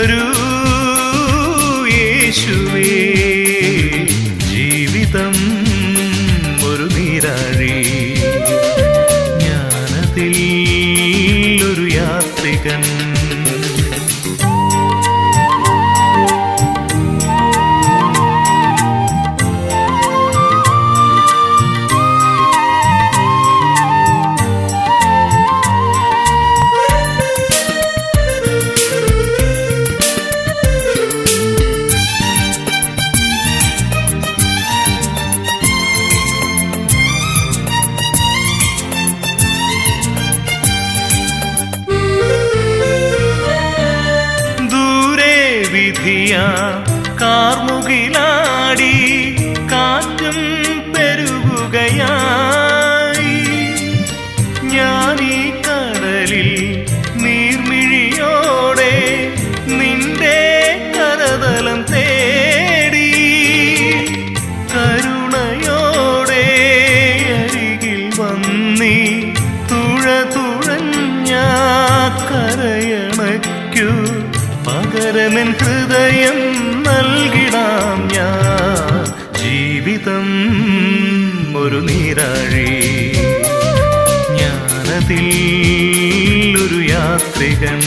ഒരു തുകയായി ഞാൻ ഈ കടലിൽ നീർമിഴിയോടെ നിന്റെ കരതലം തേടി കരുണയോടെ അരികിൽ വന്നി തുഴ തുഴഞ്ഞ കരയണയ്ക്കു പകരമൻ ഹൃദയം നൽകിടാം. ഒരു നീരാഴി. ഞാനതിൽ ഒരു യാത്രികൻ.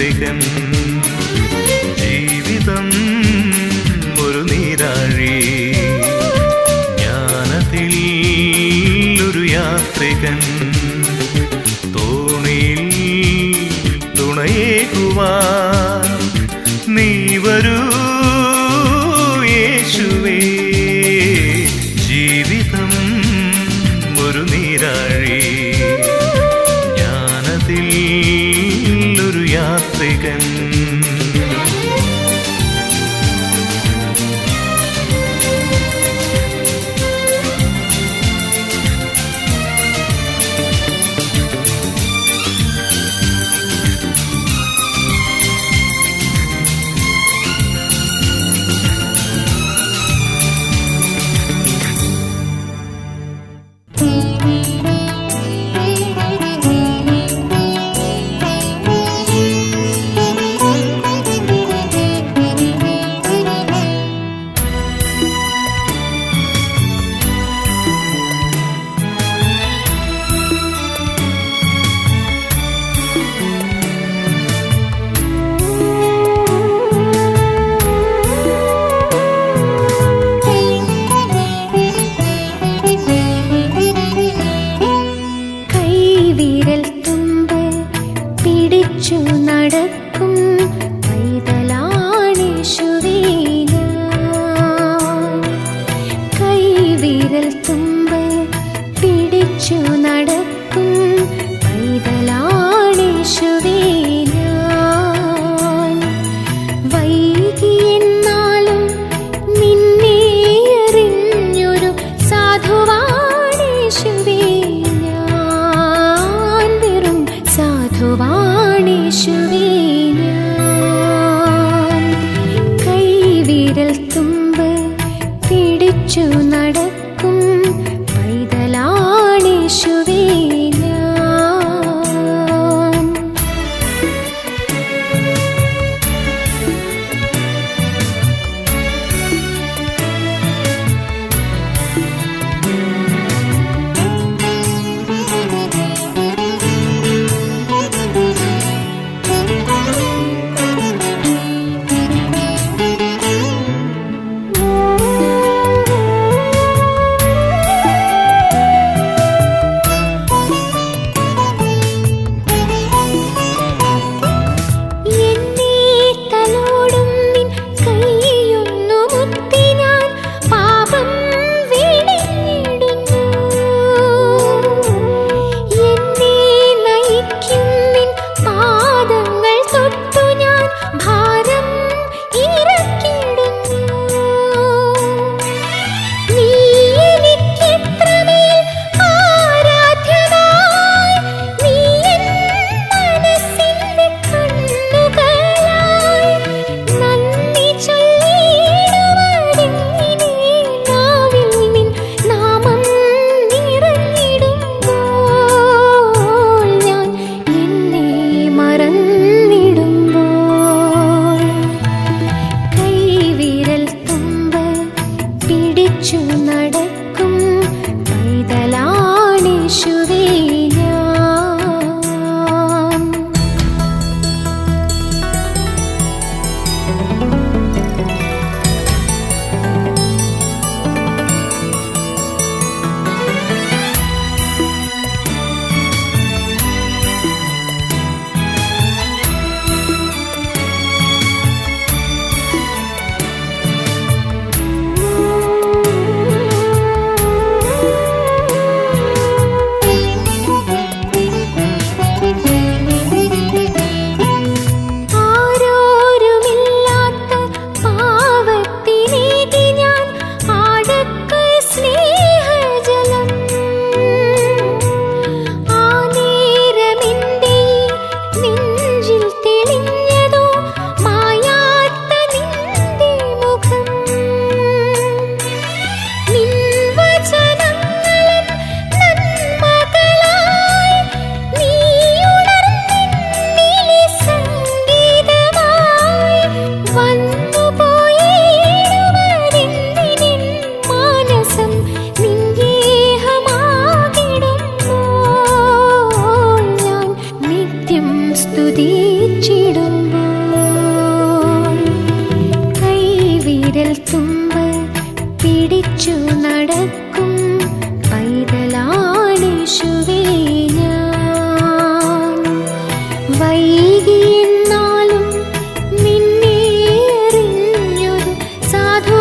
Take Regen.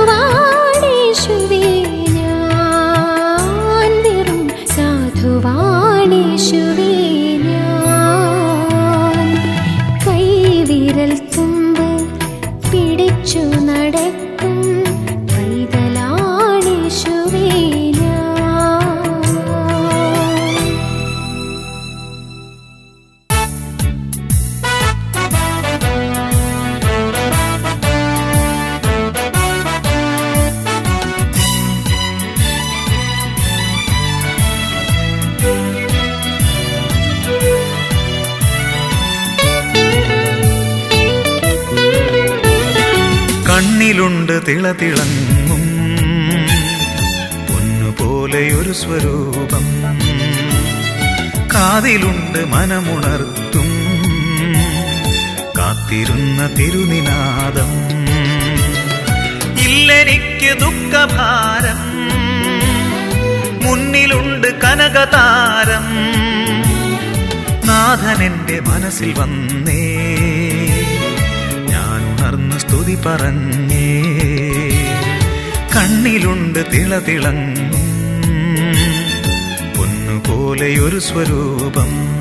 va കാത്തിരുന്ന തിരുനിനാദം. ഇല്ലെനിക്ക് ദുഃഖഭാരം. മുന്നിലുണ്ട് കനകതാരം. നാഥൻ എന്റെ മനസ്സിൽ വന്നേ. ഞാൻ ഉണർന്ന് സ്തുതി പറഞ്ഞേ. കണ്ണിലുണ്ട് തിളതിളങ്ങും പൊന്നുപോലെയൊരു സ്വരൂപം.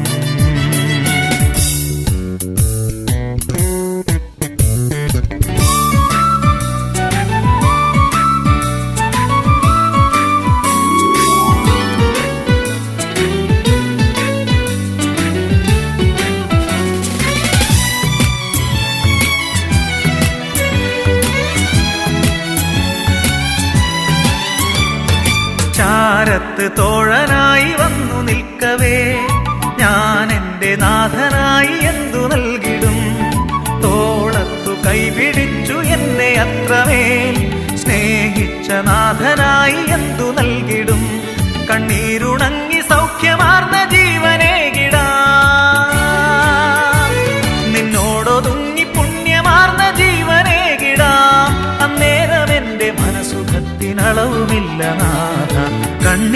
ചാരത്ത് തോഴനായി വന്നു നിൽക്കവേ. ഞാൻ എന്റെ നാഥനായി എന്തു നൽകിടും? തോളത്തു കൈപിടിച്ചു എന്നെ അത്രമേൽ സ്നേഹിച്ച നാഥനായി എന്തു നൽകിടും? കണ്ണീരുണങ്ങി സൗഖ്യമാർന്ന ജീവനേകിടാ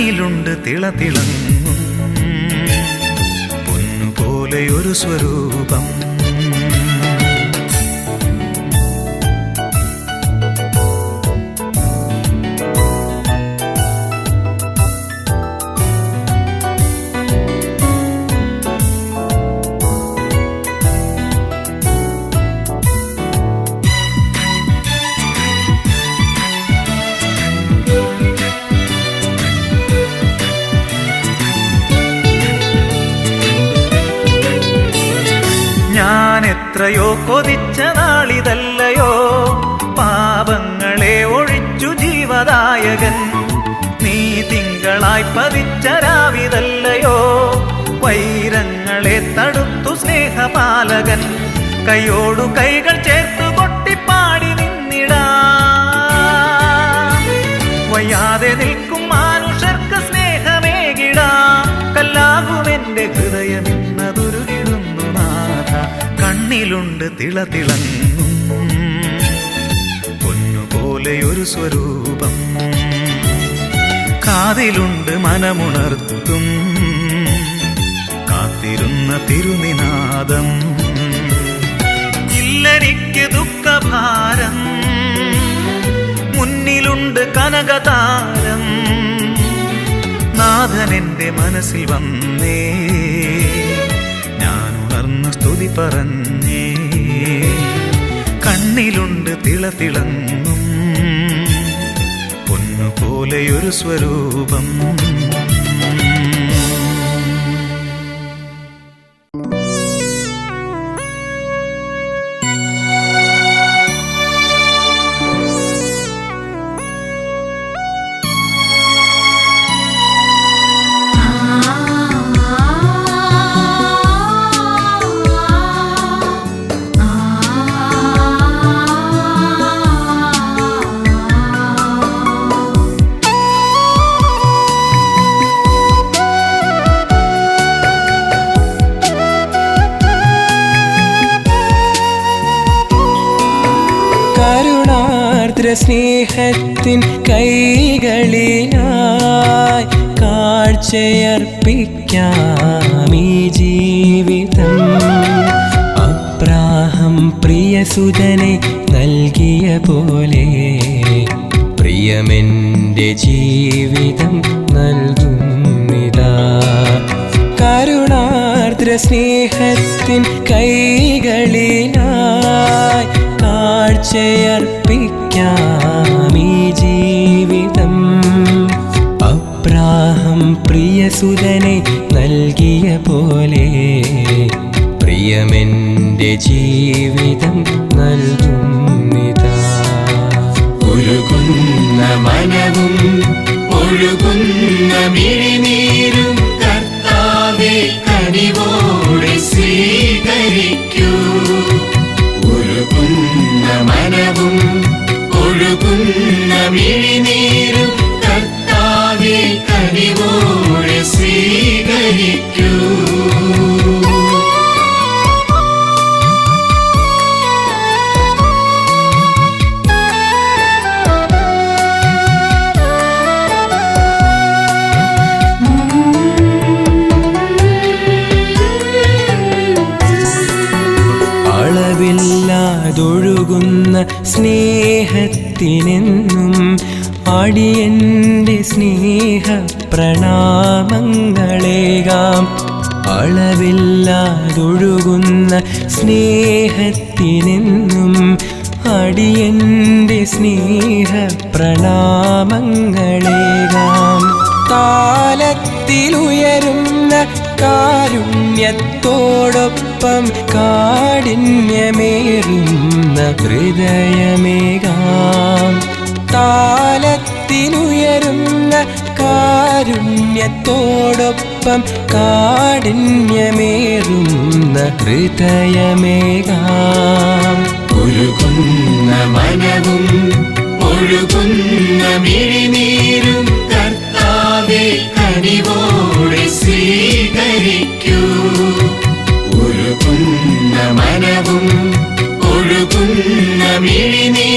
കണ്ണിലുണ്ട് തിളതിളങ്ങും പൊന്നുപോലെയൊരു സ്വരൂപം. കൊതിച്ച നാളിതല്ലയോ? പാപങ്ങളെ ഒഴിച്ചു ജീവദായകൻ. നീ തിങ്കളായി പതിച്ച രാവിതല്ലയോ? വൈരങ്ങളെ തടുത്തു സ്നേഹപാലകൻ. കൈയോടു കൈകൾ ചേർത്തു തിളതിളങ്ങും. പൊന്നുപോലെയൊരു സ്വരൂപം. കാതിലുണ്ട് മനമുണർത്തും. കാത്തിരുന്ന തിരുനിനാദം. ഇല്ലെനിക്ക് ദുഃഖഭാരം. മുന്നിലുണ്ട് കനകതാരം. നാഥനെന്റെ മനസ്സിൽ വന്നേ. ഞാൻ ഉണർന്ന് സ്തുതി പറഞ്ഞേ. കണ്ണിലുണ്ട് തിളതിളങ്ങും പൊന്നുപോലെയൊരു സ്വരൂപം. സ്നേഹത്തിൻ കൈകളിലായി കാഴ്ചയർപ്പിക്കാം ഈ ജീവിതം. പ്രിയ സുതനെ നൽകിയ പോലെ പ്രിയമെന്റെ ജീവിതം നൽകുന്നിതാ. കരുണാർദ്ര സ്നേഹത്തിൻ കൈകളിലായി കാഴ്ചയർപ്പിക്കാം പ്രിയസുതനെ നൽകിയ പോലെ പ്രിയമെന്റെ ജീവിതം നൽകുന്നിതാ. ഒഴുകുന്ന മനവും ഒഴുകുന്ന മിഴിനീരും കർത്താവെ കനിവോടെ സ്വീകരിക്കൂ. ഒഴുകുന്ന മനവും ഒഴുകുന്ന മിഴിനീരും കനിവോടെ സ്വീകരിക്കൂ. അടിയന്റെ സ്നേഹ പ്രണാമങ്ങളേകാം. അളവില്ലാതൊഴുകുന്ന സ്നേഹത്തിനെന്നും അടിയന്റെ സ്നേഹ പ്രണാമങ്ങളേകാം. താലത്തിലുയരുന്ന കാരുണ്യത്തോടൊപ്പം കാഠിന്യമേറുന്ന ഹൃദയമേകാം. താലത്തിലുയരുന്ന കാരുണ്യത്തോടൊപ്പം കാഠിന്യമേറുന്ന ഹൃദയമേകാം. ഒഴുകുന്ന മനവും ഒഴുകുന്ന മിഴിനീരും കർത്താവെ കനിവോടെ സ്വീകരിക്കൂ. ഒഴുകുന്ന മനവും ഒഴുകുന്ന മിഴിനീരും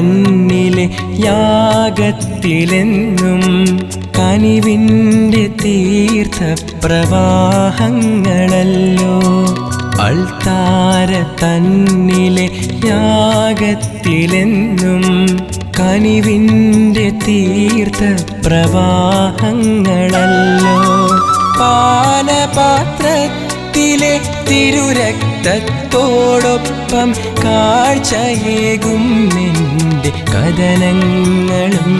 തന്നിലെ യാഗത്തിലെന്നും കനിവിന്റെ തീർത്ഥപ്രവാഹങ്ങളല്ലോ. അൾത്താര തന്നിലെ യാഗത്തിലെന്നും കനിവിന്റെ തീർത്ഥപ്രവാഹങ്ങളല്ലോ. പാനപാത്രത്തിലെ തിരുരക്തത്തിൽ സ്നേഹത്തോടൊപ്പം കാഴ്ചയേകും നിന്റെ കഥനങ്ങളും.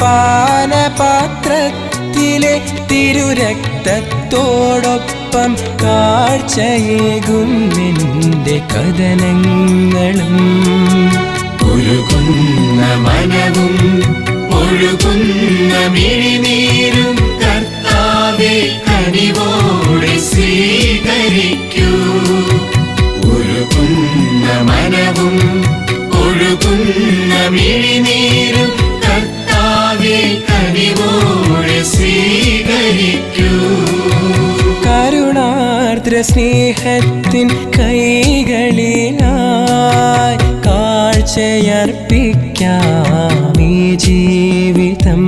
പാനപാത്രത്തിലെ തിരുരക്തത്തോടൊപ്പം കാഴ്ചയേകും നിന്റെ കഥനങ്ങളും. ഒഴുകുന്ന മനവും ഒഴുകുന്ന മിഴിനീരും കർത്താവെ കനിവോടെ സ്വീകരിക്കൂ. മനവും ഒഴുകുന്ന മിഴിനീരും കർത്താവെ കനിവോടെ സ്വീകരിക്കൂ. കരുണാർദ്ര സ്നേഹത്തിൻ കൈകളിലായി കാഴ്ചയർപ്പിക്കാമീ ജീവിതം.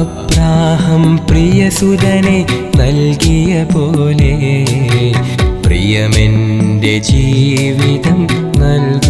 അപ്രാഹം പ്രിയസുതനെ നൽകിയ പോലെ പ്രിയമെന്റെ ജീവിതം നൽകുന്നിതാ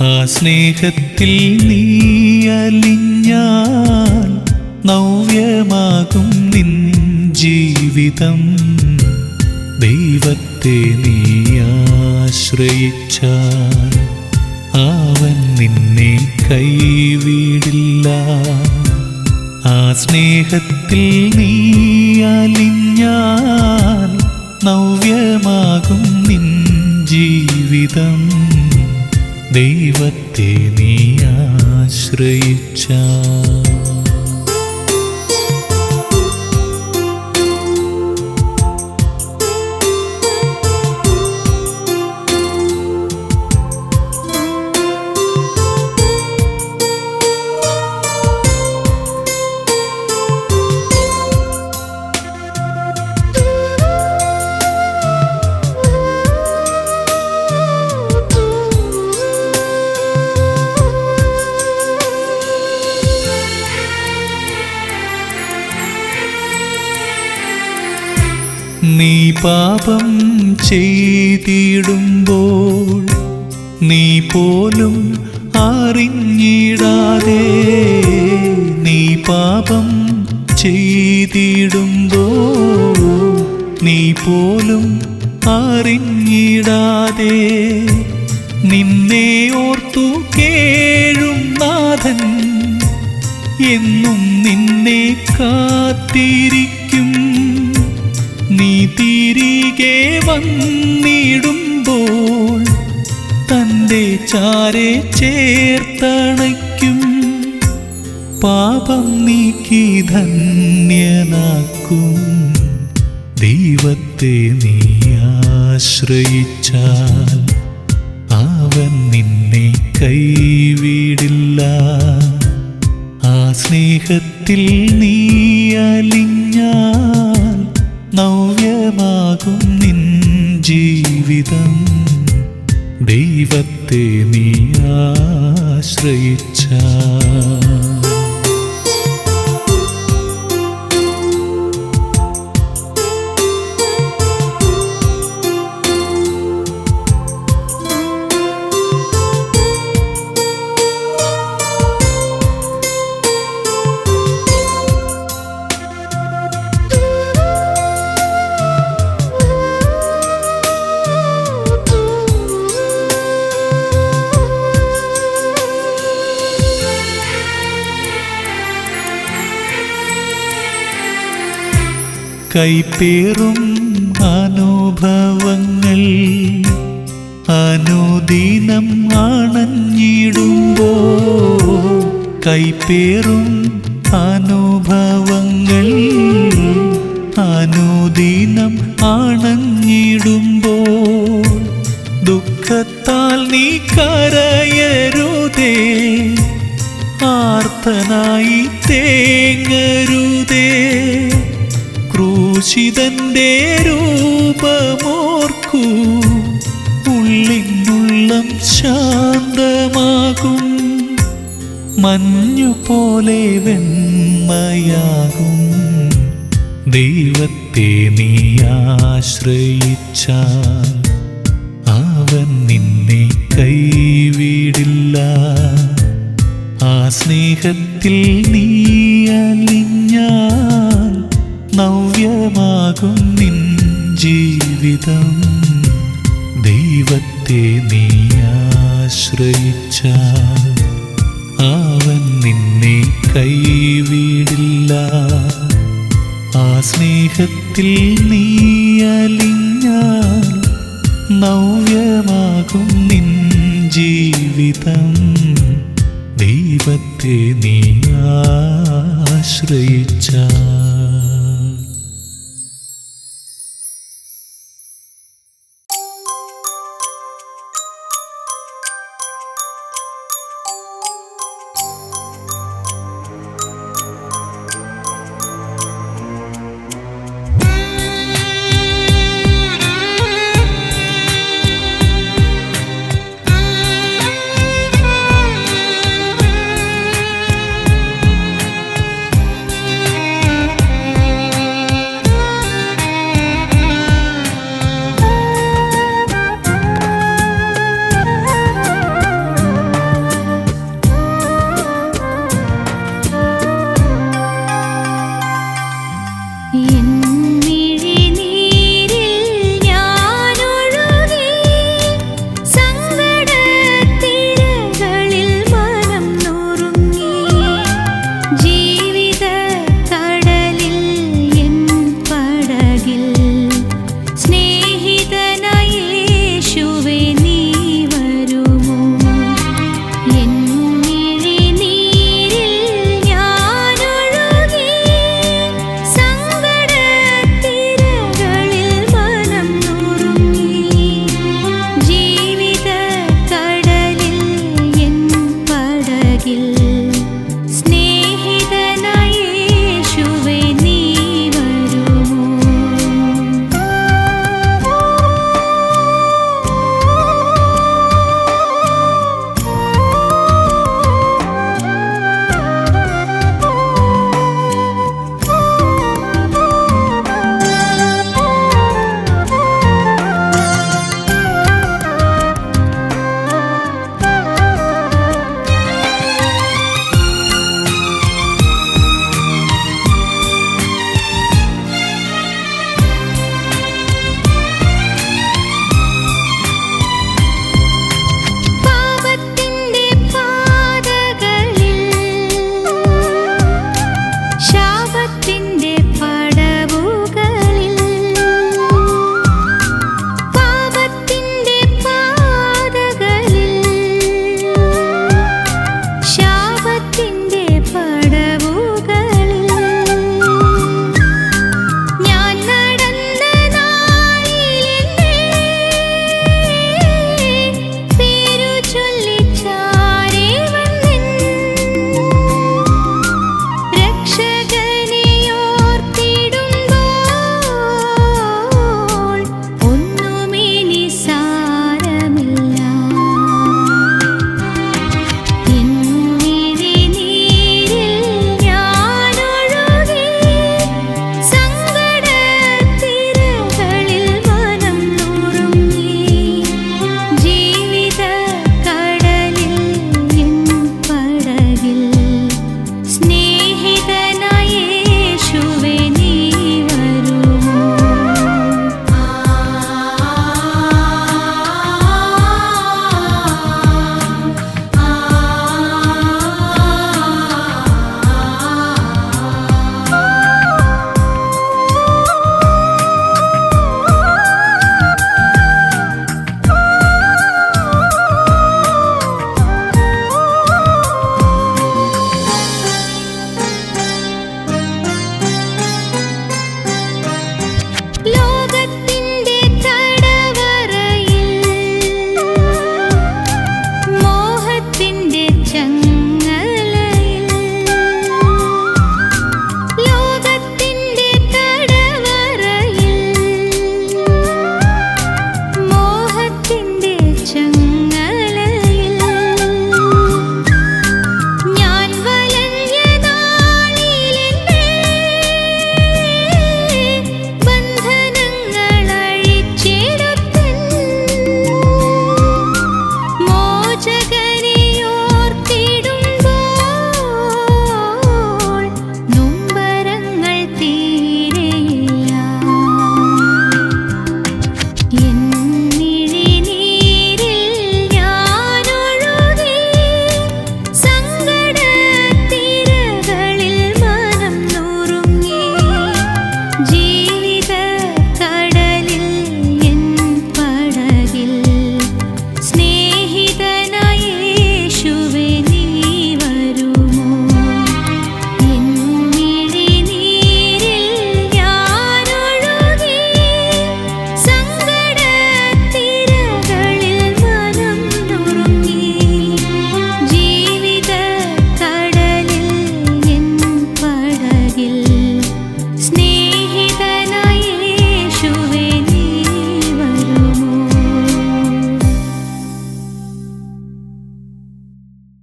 ആ സ്നേഹത്തിൽ നീ അലിഞ്ഞാൽ നവ്യമാകും നിൻ ജീവിതം. ദൈവത്തെ നീ ആശ്രയിച്ചാൽ അവൻ നിന്നെ കൈവിടില്ല. ആ സ്നേഹത്തിൽ നീ അലിഞ്ഞാൽ നവ്യമാകും നിൻ ജീവിതം. ദൈവത്തെ നീ ആശ്രയിച്ചാൽ ചെയ്തിടുമ്പോൾ നീ പോലും അറിഞ്ഞിടാതെ നീ പാപം ചെയ്തിടുമ്പോൾ നീ പോലും അറിഞ്ഞിടാതെ നിന്നെ ഓർത്തു കേഴും നാഥൻ എന്നും നിന്നെ കാത്തിരിക്കും തന്റെ ചാരെ ചേർത്തണയ്ക്കും. പാപം നീക്കി ധന്യനാക്കും. ദൈവത്തെ നീ ആശ്രയിച്ചാൽ അവൻ നിന്നെ കൈവിടില്ല. ആ സ്നേഹത്തിൽ നീ അലിഞ്ഞാൽ നവ്യമാകും നിൻ ജീവിതം. ദൈവത്തെ നീ ആശ്രയിച്ചാൽ കൈപ്പേറും അനുഭവങ്ങൾ. അനുദീനം ആണഞ്ഞിടുമ്പോ കൈപ്പേറും അനുഭവങ്ങൾ. അനുദീനം ആണഞ്ഞിടുമ്പോ ദുഃഖത്താൽ നീ കരയരുതേ. ആർത്തനായി തേങ്ങ ക്രൂശിതന്റെ രൂപമോർക്കൂ. ഉള്ളിനുള്ളം ശാന്തമാകും. മഞ്ഞുപോലെ വെണ്മയാകും ദൈവത്തെ നീ ആശ്രയിച്ചാൽ അവൻ നിന്നെ കൈവിടില്ല. ആ സ്നേഹത്തിൽ നീ അലിഞ്ഞാൽ നവ്യമാകും നിൻ ജീവിതം. ദൈവത്തെ നീ ആശ്രയിച്ചാൽ അവൻ നിന്നെ കൈവിടില്ല. ആ സ്നേഹത്തിൽ നീ അലിഞ്ഞാൽ നവ്യമാകും നിൻ ജീവിതം. ദൈവത്തെ നീ ആശ്രയിച്ചാൽ